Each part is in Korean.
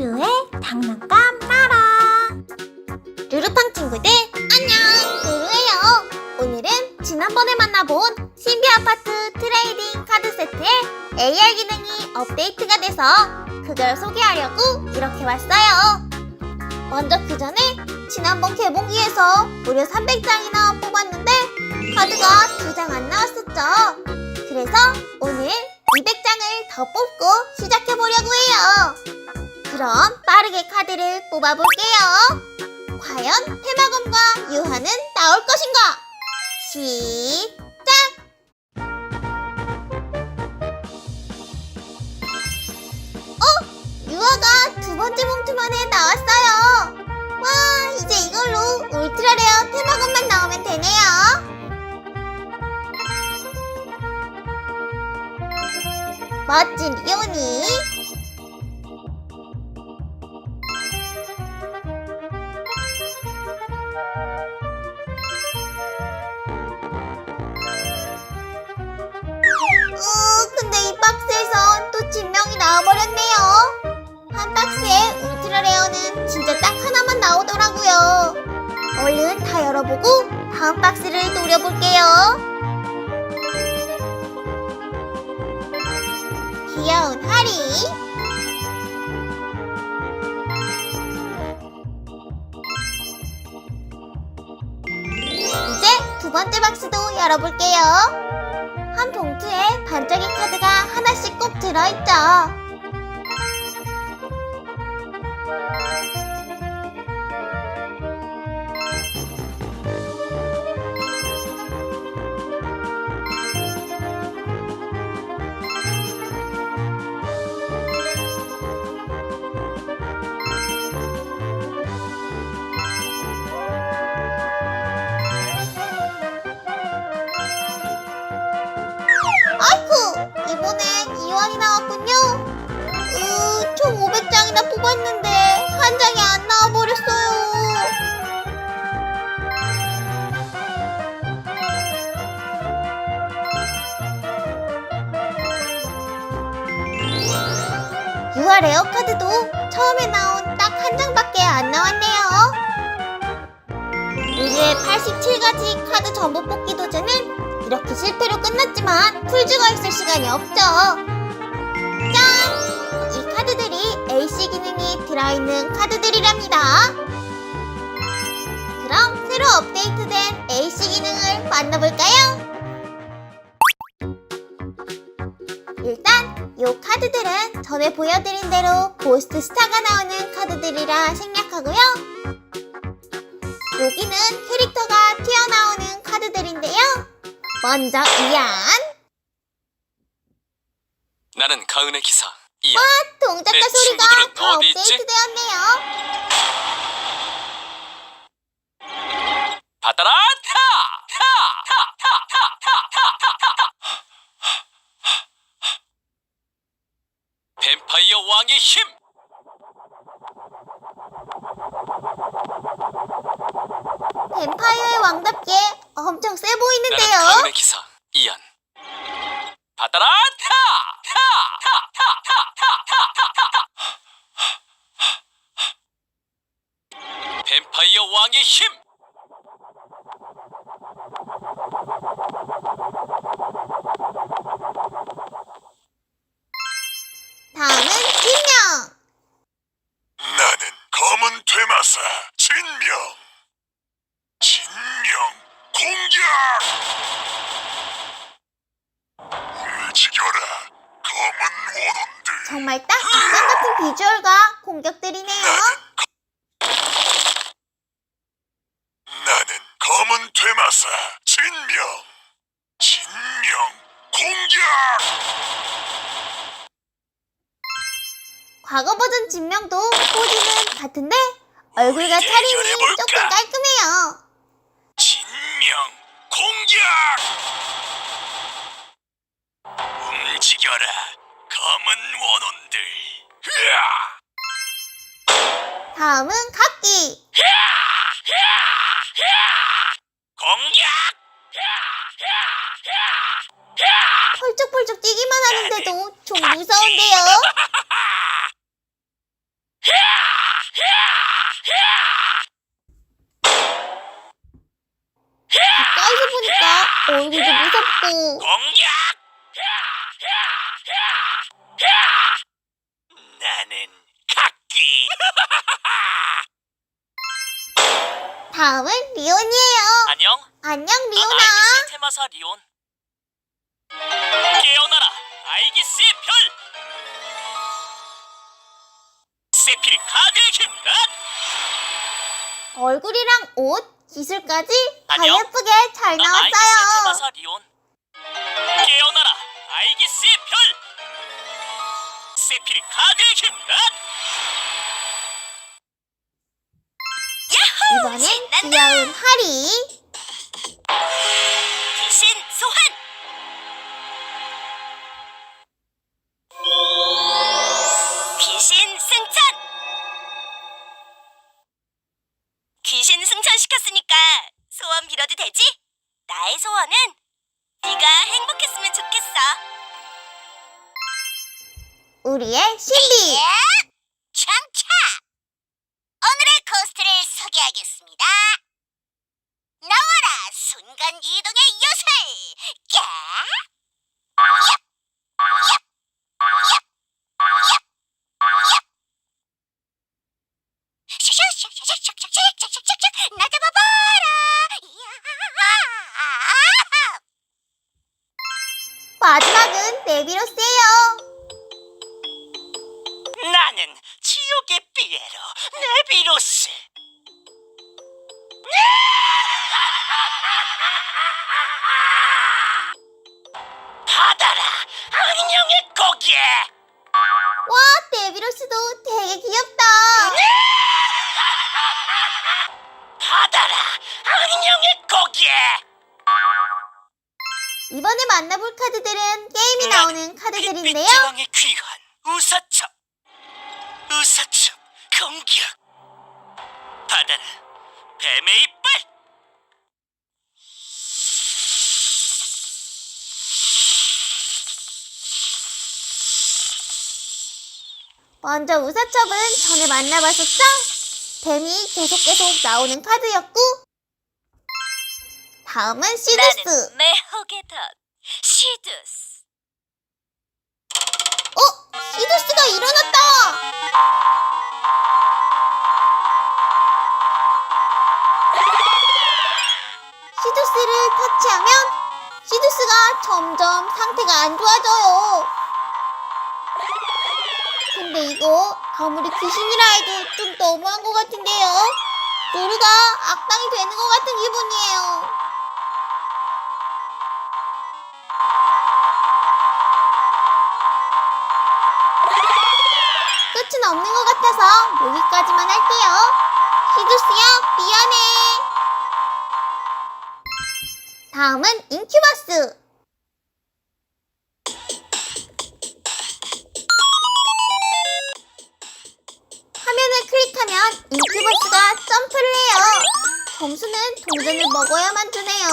루루의 장난감 나라 루루팡 친구들 안녕. 루루예요. 오늘은 지난번에 만나본 신비 아파트 트레이딩 카드 세트에 AR 기능이 업데이트가 돼서 그걸 소개하려고 이렇게 왔어요. 먼저 그 전에 지난번 개봉기에서 무려 300장이나 뽑았는데 카드가 두 장 안 나왔었죠. 그래서 오늘 200장을 더 뽑고 시작해보려고 해요. 그럼 빠르게 카드를 뽑아볼게요. 과연 테마검과 유화는 나올 것인가? 시작! 어? 유화가 두 번째 봉투만에 나왔어요. 와, 이제 이걸로 울트라 레어 테마검만 나오면 되네요. 멋진 리오니 다음 박스를 노려볼게요. 귀여운 하리. 이제 두 번째 박스도 열어볼게요. 한 봉투에 반짝이 카드가 하나씩 꼭 들어있죠 장이나 뽑았는데 한 장이 안 나와버렸어요 유아 레어 카드도 처음에 나온 딱 한 장밖에 안 나왔네요 루루의 87가지 카드 전부 뽑기 도전은 이렇게 실패로 끝났지만 풀즈가 있을 시간이 없죠. AC 기능이 들어있는 카드들이랍니다. 그럼 새로 업데이트된 AC 기능을 만나볼까요? 일단 이 카드들은 전에 보여드린 대로 고스트 스타가 나오는 카드들이라 생략하고요. 여기는 캐릭터가 튀어나오는 카드들인데요. 먼저 이안 나는 가은의 기사 이안 동작과 내 소리가 친구들은 다 어디 있지? 업데이트 되었네요. 받아라 뱀파이어 왕의 힘 뱀파이어의 왕답게 엄청 세 나는 보이는데요. 가은의 기사 이안 받아라 뱀 파 퇴마사 진명 진명 공격 과거 버전 진명도 포즈는 같은데 얼굴과 차림이? 조금 깔끔해요. 진명 공격 움직여라 검은 원혼들 으아! 다음은 각기. 공격! 펄쩍펄쩍 뛰기만 하는데도 좀 무서운데요? 가까이서 보니까 얼굴도 무섭고 공격! 다음은 리온이에요. 안녕. 안녕, 난 리온아. 아이기스의 테마사 리온. 깨어나라, 아이기스의 별. 세필 카드의 힘. 앗! 얼굴이랑 옷, 기술까지 다 안녕? 예쁘게 잘 난 아이기스의 나왔어요. 테마사 리온. 깨어나라, 아이기스의 별. 세필 카드의 힘. 앗! 이번엔 귀여운 하리. 귀신 소환! 귀신 승천! 귀신 승천시켰으니까 소원 빌어도 되지? 나의 소원은 네가 행복했으면 좋겠어. 우리의 신비. 마지막은 네비로스예요. 나는 지옥의 피에로 네비로스. 공격 받아라 뱀의 이빨 먼저 우사첩은 전에 만나봤었죠? 뱀이 계속 계속 나오는 카드였고 다음은 시드스 나는 매혹의 덫 시두스 어? 시드스가 일어났다! 시드스를 터치하면 시드스가 점점 상태가 안 좋아져요 근데 이거 아무리 귀신이라 해도 좀 너무한 것 같은데요? 루루가 악당이 되는 것 같은 기분이에요 끝은 없는 것 같아서 여기까지만 할게요. 시두스야, 미안해. 다음은 인큐버스. 화면을 클릭하면 인큐버스가 점프를 해요. 점수는 동전을 먹어야만 주네요.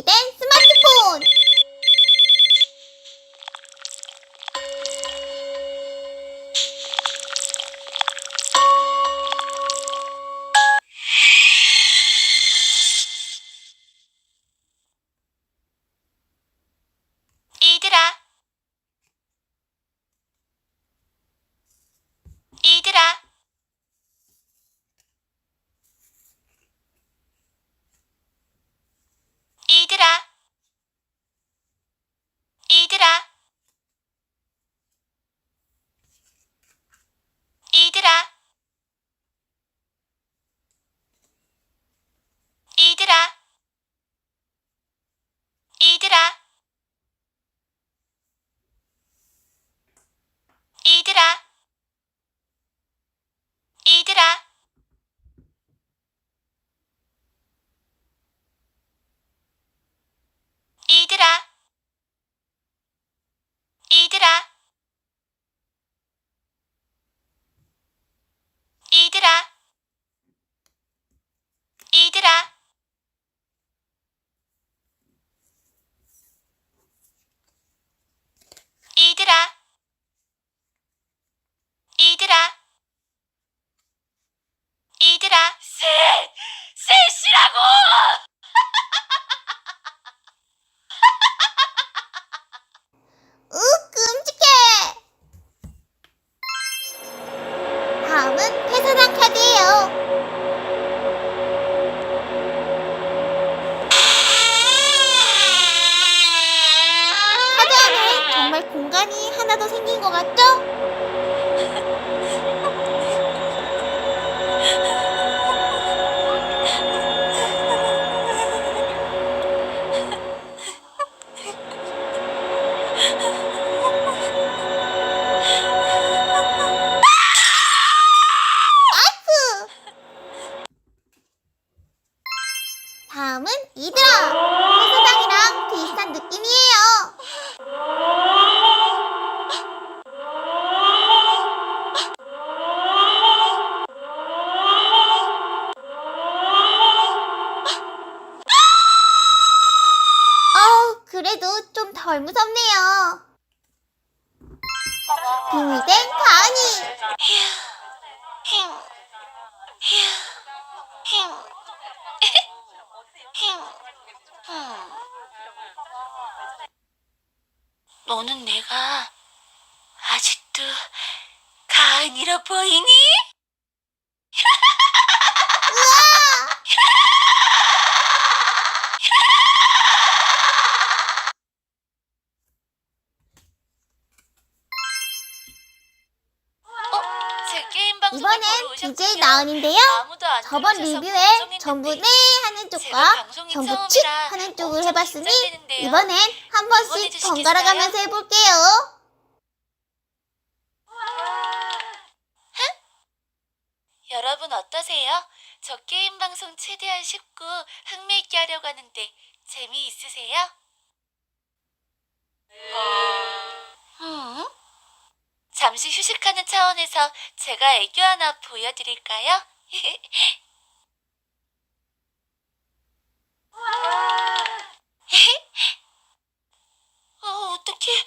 に 너는 내가 아직도 가은이라 보이니? 나은인데요. 저번 리뷰에 전부 네 하는 쪽과 전부 칙 하는 쪽을 해봤으니. 이번엔 한 번씩 응원해주시겠어요? 번갈아 가면서 해볼게요. 여러분 어떠세요? 저 게임 방송 최대한 쉽고 흥미있게 하려고 하는데 재미있으세요? 음? 잠시 휴식하는 차원에서 제가 애교 하나 보여드릴까요? 어, 어떡해.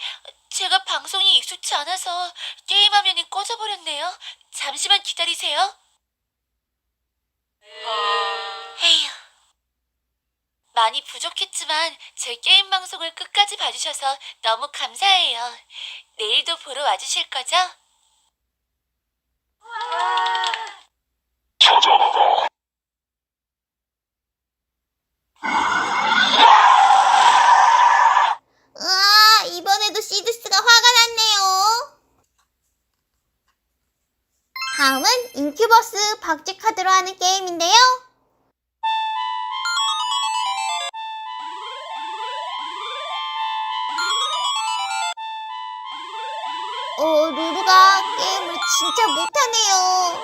제가 방송이 익숙치 않아서 게임 화면이 꺼져버렸네요. 잠시만 기다리세요. 에휴. 많이 부족했지만 제 게임 방송을 끝까지 봐주셔서 너무 감사해요. 내일도 보러 와주실 거죠? 이번에도 시드스가 화가 났네요. 다음은 인큐버스 박쥐 카드로 하는 게임인데요. 진짜 못하네요.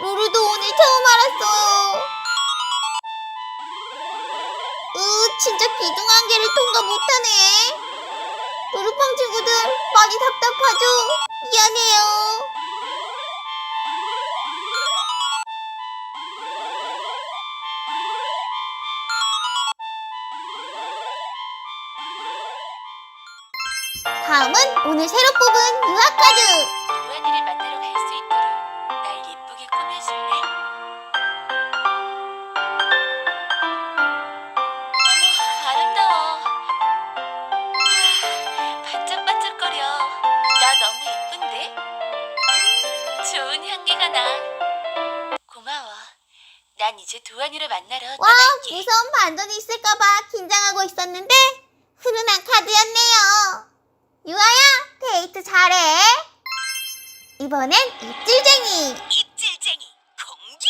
루루도 오늘 처음 알았어요. 으, 진짜 기둥한계를 통과 못하네. 루루팡 친구들 많이 답답하죠? 미안해요. 다음은 오늘 새로 뽑은 유학카드. 도안이를 만나러 갈 수 있도록 날 예쁘게 꾸며줄래? 아름다워. 아, 반짝반짝거려. 나 너무 예쁜데? 좋은 향기가 나. 고마워. 난 이제 도안이를 만나러 와. 무서운 반전이 있을까봐 긴장하고 있었는데 훈훈한 카드였네요. 유아야, 데이트 잘해. 이번엔 입질쟁이. 입질쟁이 공격!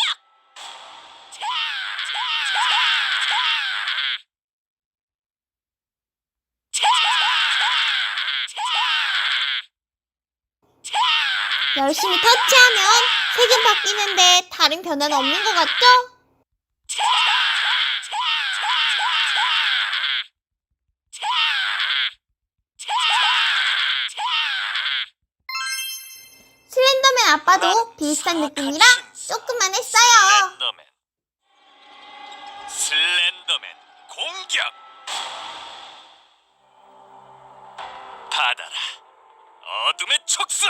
열심히 터치하면 색은 바뀌는데 다른 변화는 없는 것 같죠? 비슷한 느낌이라 조금만 했어요. 슬렌더맨. 슬렌더맨 공격. 받아라. 어둠의 촉수.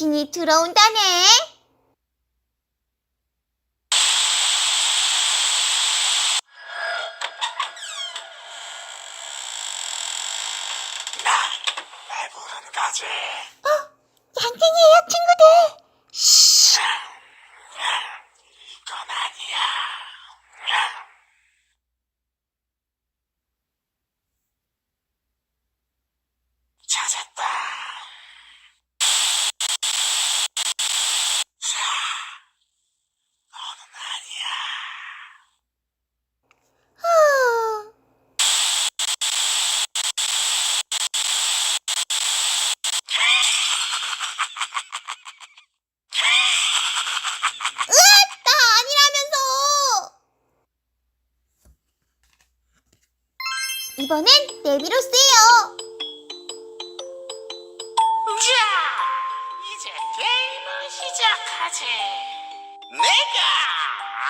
귀신이 들어온다네. 날 보는 거지. 양갱이에요, 친구들. 이건 아니야. 찾았다. 자, 너는 아니야. 후. 으악! 나 아니라면서! 이번엔 네비로스예요. 자, 이제 게임을 시작하지. 내가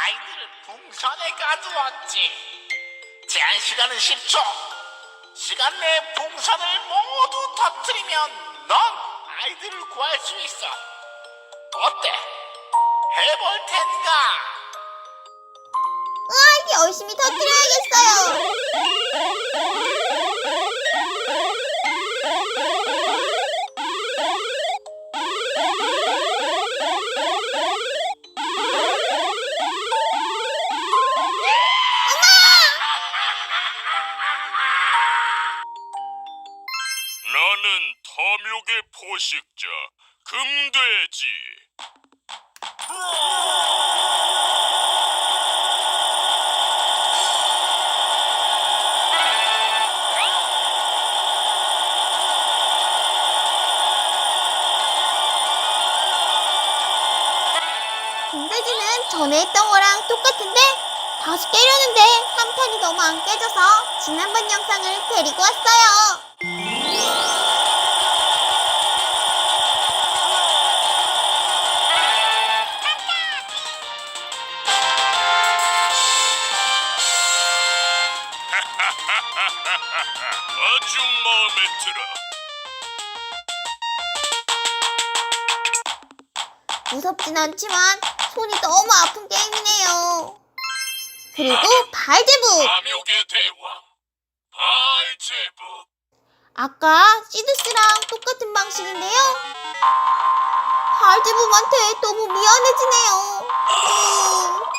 아이들을 풍선에 가두었지. 제한 시간은 10초. 시간 내에 풍선을 모두 터뜨리면 넌 아이들을 구할 수 있어. 어때? 해볼 텐가? 아, 열심히 터뜨려야겠어요. 나는 탐욕의 포식자 금돼지. 전에 했던 거랑 똑같은데 다시 깨려는데 3탄이 너무 안 깨져서 지난번 영상을 데리고 왔어요. 아주 마음에 들어. 무섭진 않지만 손이 너무 아픈 게임이네요. 그리고 발제부! 탐욕의 대왕 발제부. 아까 시드스랑 똑같은 방식인데요. 발제부한테 너무 미안해지네요. 으.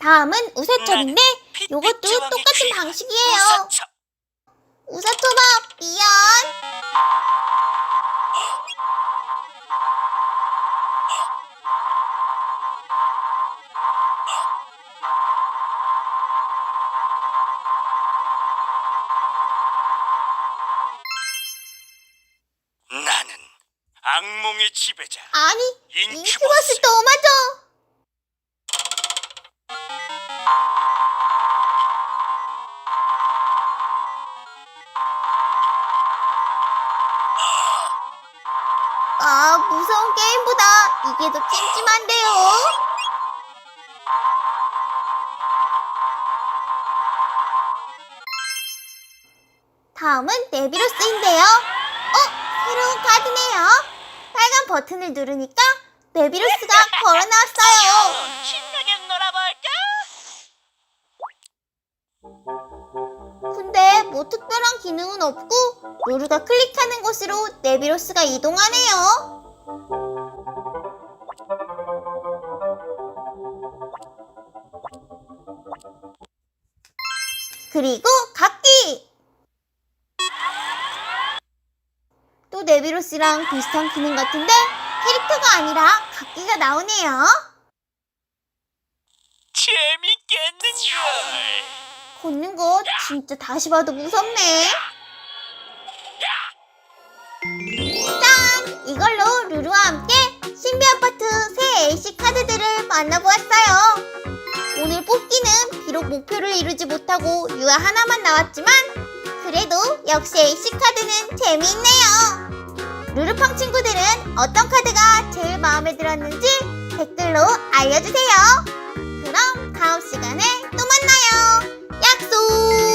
다음은 우사첩인데 요것도 똑같은 방식이에요. 우사초밥 미안. 나는 악몽의 지배자. 아니 인큐버스. 인큐버스 또 맞아. 네비로스인데요. 어? 새로운 카드네요. 빨간 버튼을 누르니까 네비로스가 걸어 나왔어요. 신나게 놀아볼까? 근데 뭐 특별한 기능은 없고 루루가 클릭하는 곳으로 네비로스가 이동하네요. 그리고 각 네비로스랑 비슷한 기능 같은데 캐릭터가 아니라 각기가 나오네요. 재밌겠는걸. 걷는 거 진짜 다시 봐도 무섭네. 짠! 이걸로 루루와 함께 신비 아파트 새 AC 카드들을 만나보았어요. 오늘 뽑기는 비록 목표를 이루지 못하고 유아 하나만 나왔지만 그래도 역시 AC 카드는 재미있네요. 루루팡 친구들은 어떤 카드가 제일 마음에 들었는지 댓글로 알려주세요. 그럼 다음 시간에 또 만나요. 약속!